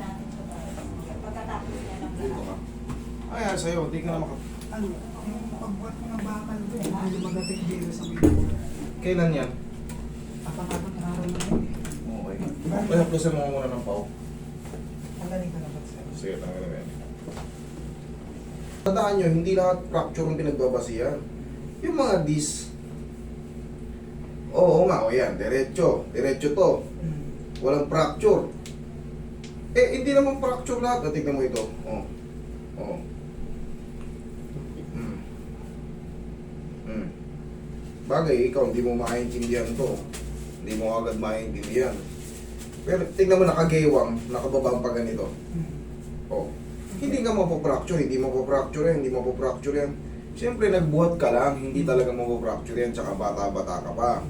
Natin ito para pagkatapos niya ng Dito ka. Ay, sa'yo, di ka na maka... Ano, yung pagbuhat ko ng bakal ko, eh, medyo magating dito sa may Kailan yan? Na araw na yun. Okay. Kaya plusin mo muna ng pao. Ang galing ka naman sir. Sige, tanggalin mo yan. Tandaan nyo, hindi lahat fracture ang pinagbabasihan. Yung mga dis, oo nga, o yan, diretso, diretso to. Hmm. Walang fracture. Eh, hindi naman fracture lahat. Ah, Tignan mo ito. Oh. Oh. Mm. Mm. Bagay, ikaw hindi mo maintindihan to. Hindi mo agad maintindihan. Pero tignan mo nakagewang, nakababa pa ganito. Hmm. Oh. Hindi ka mapopracture, hindi mapopracture yan, hindi mapopracture yan. Siyempre, nagbuhat ka lang, hindi talaga mapopracture yan, tsaka bata-bata ka pa.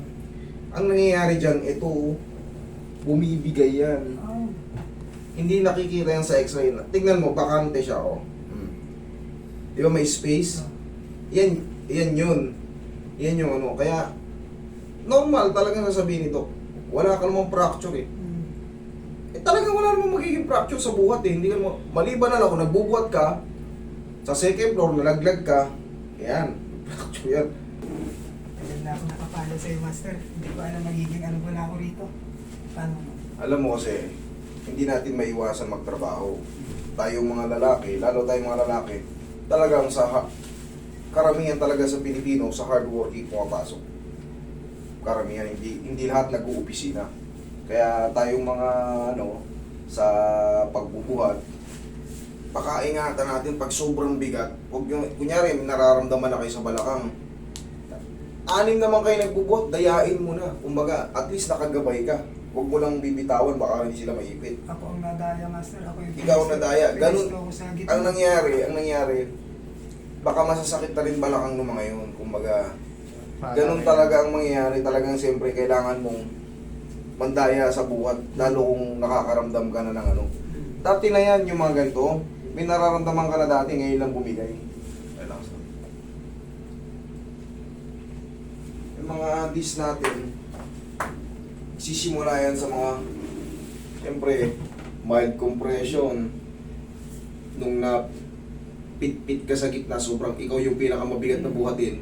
Ang nangyayari dyan, ito, bumibigay yan. Hindi nakikita yan sa x-ray. Tingnan mo, bakante siya, oh. Hmm. Di ba may space? Yan, yan yun. Yan yung ano. Kaya, normal talaga sasabihin nito. Wala ka namang fracture eh. Hmm. Eh talagang wala namang magiging fracture sa buhat eh. Hindi ka naman, maliban na lang kung nagbubuhat ka, sa second floor, nalaglag ka, yan, fracture yan. Tagal na ako nakapalo sa'yo, master. Hindi ko alam magiging ano pala ako rito. Paano? Alam mo kasi, hindi natin maiwasan magtrabaho. Tayong mga lalaki, lalo tayong mga lalaki, talagang sa ha- karamihan talaga sa Pilipino, sa hardworking pumapasok. Karamihan, hindi, hindi lahat nag-uopisina. Kaya tayong mga ano, sa pagbubuhat, pakaingatan natin pag sobrang bigat. Huwag nyo, kunyari, nararamdaman na kayo sa balakang. Anim naman kayo nagbubuhat, dayain mo na. Kumbaga, at least nakagabay ka. Huwag mo lang bibitawan, baka hindi sila maipit. Ako ang nadaya, master. Ako yung Ikaw ang nadaya. Ganun-. Ang nangyari, ang nangyari, baka masasakit na rin balakang ng mga yun. Kumbaga, ganun talaga ang mangyayari. Talagang siyempre kailangan mong mandaya sa buhat, lalo kung nakakaramdam ka na ng ano. Dati na yan, yung mga ganito, may nararamdaman ka na dati, ngayon lang bumigay. Yung mga dis natin, sisimula yan sa mga, siyempre, mild compression, nung na pit-pit ka sa gitna, sobrang ikaw yung pinakamabigat na buhatin,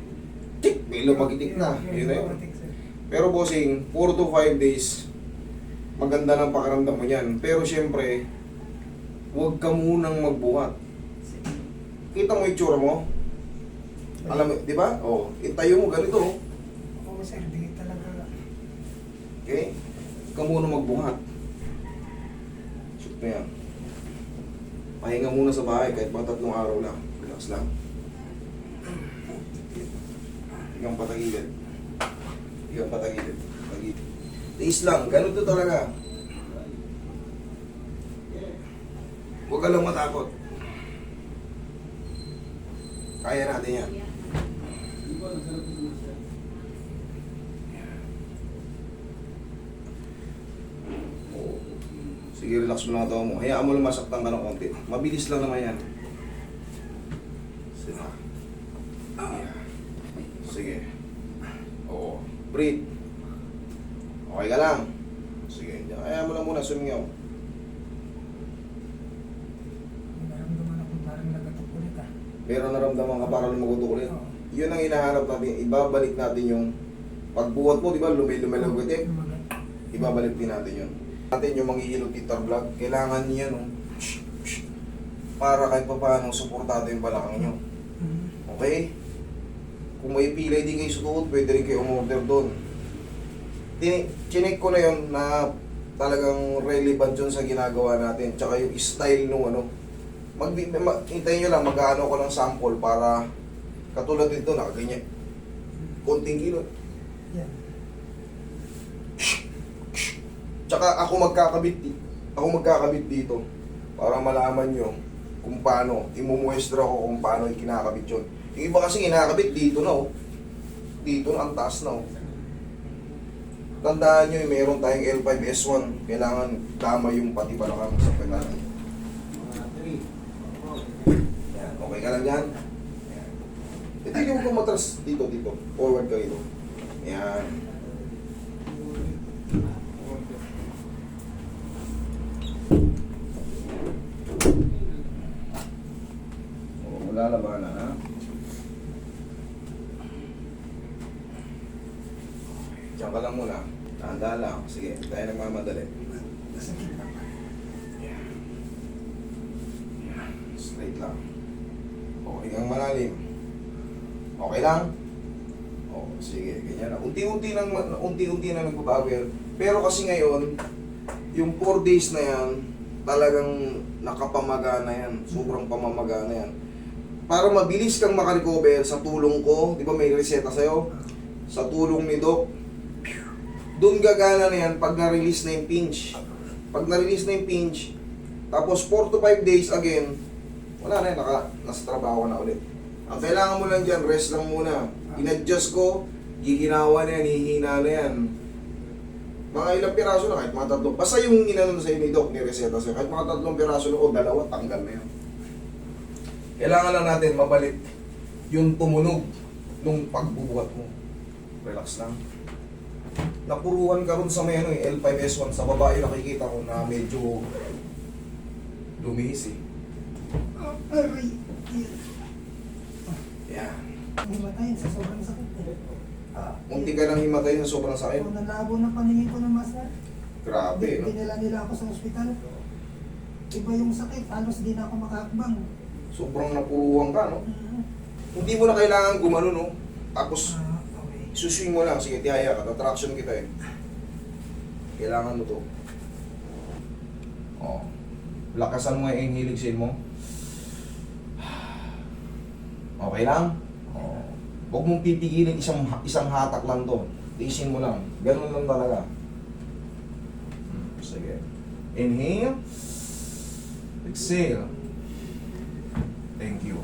tik, may lumagitik na. Yun na yun. Pero bossing, 4 to 5 days, maganda ng pakaramdam mo yan. Pero syempre, huwag ka munang magbuhat. Kita mo yung itsura mo? Alam mo, di ba? Oh, itayo mo ganito. oh. Oo, sir. Okay? Ka munang magbuhat. Shoot mo yan. Pahinga muna sa bahay kahit mga tatlong araw lang. Relax lang. Hanggang patagilid. Hanggang patagilid. Patagilid. Tiis lang. Ganun to talaga. Huwag ka lang matakot. Kaya natin yan. Oo. Sige, relax mo lang ito mo. Hayaan mo lang masaktan ka ng konti. Mabilis lang naman yan. Sige. Sige. Oo. Breathe. Okay ka lang. Sige. Hayaan mo lang muna sumingaw. Ulit ah. Meron naramdaman ka para lumagutok ulit. Yun ang hinahanap natin. Ibabalik natin yung pagbuhat mo, di ba? Lumay-lumay-lumitik. Lumagat. Ibabalik din natin yun. Natin yung manghihilot titar vlog, kailangan niya no, para kahit pa paano suportado yung balakang nyo. Hmm. Okay? Kung may pilay din kayo sutuot, pwede rin kayo umorder doon. Chinek ko na yun na talagang relevant yun sa ginagawa natin. Tsaka yung style nung ano. Mag, mag, hintayin nyo lang, mag-ano ko ng sample para katulad dito, nakaganyan. Konting kilo. Yan. Tsaka ako magkakabit ako magkakabit dito para malaman nyo kung paano imumuestra ko kung paano ikinakabit yun. Yung iba kasi kinakabit dito na oh. Dito na ang taas na oh. Tandaan nyo, meron tayong L5S1. Kailangan tama yung pati balakang sa pagkalan. Yan, okay ka lang? Yan. Ito yung kumatras dito, dito. Forward ka dito. Yan. paglalabanan ha. Diyan ka lang muna. Handa lang. Sige, tayo nagmamadali. Nasakit. Yeah. Yeah. Straight lang. Okay kang malalim. Okay lang? Oh, sige, ganyan na. Unti-unti nang unti-unti na nagbabago. Pero kasi ngayon, yung 4 days na yan, talagang nakapamaga na yan. Sobrang pamamaga na yan. Para mabilis kang makarecover sa tulong ko, di ba may reseta sa'yo? Sa tulong ni Doc, doon gagana na yan pag na-release na yung pinch. Pag na-release na yung pinch, tapos 4 to 5 days again, wala na yan, naka, nasa trabaho na ulit. Ang kailangan mo lang dyan, rest lang muna. In-adjust ko, giginawa na yan, hihina na yan. Mga ilang piraso na, kahit mga tatlong. Basta yung inanon sa ni Doc, ni Reseta sa'yo, kahit mga tatlong piraso na, o dalawa, tanggal na yan. Kailangan lang natin mabalik yung tumunog nung pagbubuhat mo. Relax lang. Napuruan ka ron sa may ano eh, L5S1 sa babae nakikita ko na medyo lumihis eh. Aray! Yan. Himatayin sa sobrang sakit eh. Ah, Munti ka nang himatay sa sobrang sakit. Kung nalabo ng paningin ko ng master, Grabe, no? dinala nila ako sa ospital. Iba yung sakit, halos di na ako makakbang. Sobrang napuruan ka, no? Hindi mo na kailangan gumano, no? Tapos, Ah, suswing mo lang. Sige, tihaya ka. Tatraction kita eh. Kailangan mo to. Oh. Lakasan mo yung hiligsin mo. Okay lang? Oh. Huwag mong pipigilin isang isang hatak lang to. Tiisin mo lang. Ganun lang talaga. Hmm, Sige. Inhale. Exhale. Thank you.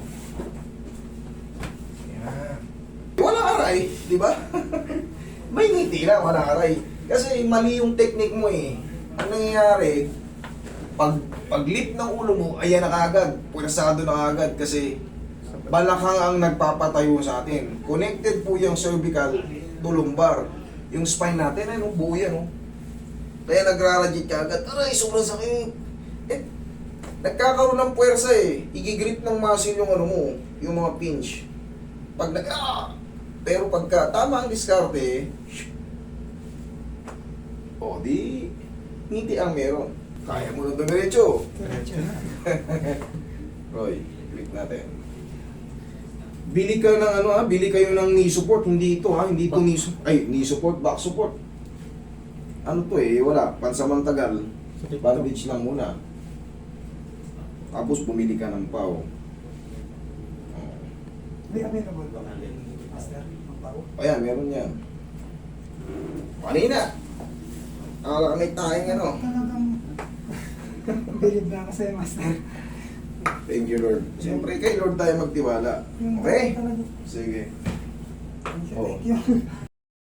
Yan. Wala aray, di ba? May ngiti lang, wala aray. Kasi mali yung technique mo eh. Ang nangyayari, pag pag-lift ng ulo mo, ayan na kagad. Pwersado na kagad kasi balakang ang nagpapatayo sa atin. Connected po yung cervical to lumbar. Yung spine natin, ano, buo yan, oh. Kaya nagraradiate ka agad. Aray, sobrang sakit. Nagkakaroon ng puwersa eh. Igigrip ng muscle yung ano mo, yung mga pinch. Pag nag... Ah! Pero pagka tama ang diskarte, o di, ngiti ang meron. Kaya mo na dumiretso. Diretso na. Roy, click natin. Bili ka ng ano ha, bili kayo ng knee support, hindi ito ha, hindi ito knee support, ay, knee support, back support. Ano to eh, wala, pansamantagal, bandage lang muna. Tapos bumili ka ng pau. Oh. May available ba? Master, ang pao? Ayan, meron yan. Kanina, nakakamit tayong ano. Talagang bilib na sa'yo, Master. Thank you Lord. Siyempre kay Lord tayo magtiwala. Okay? Sige. Thank you, Oh. thank you.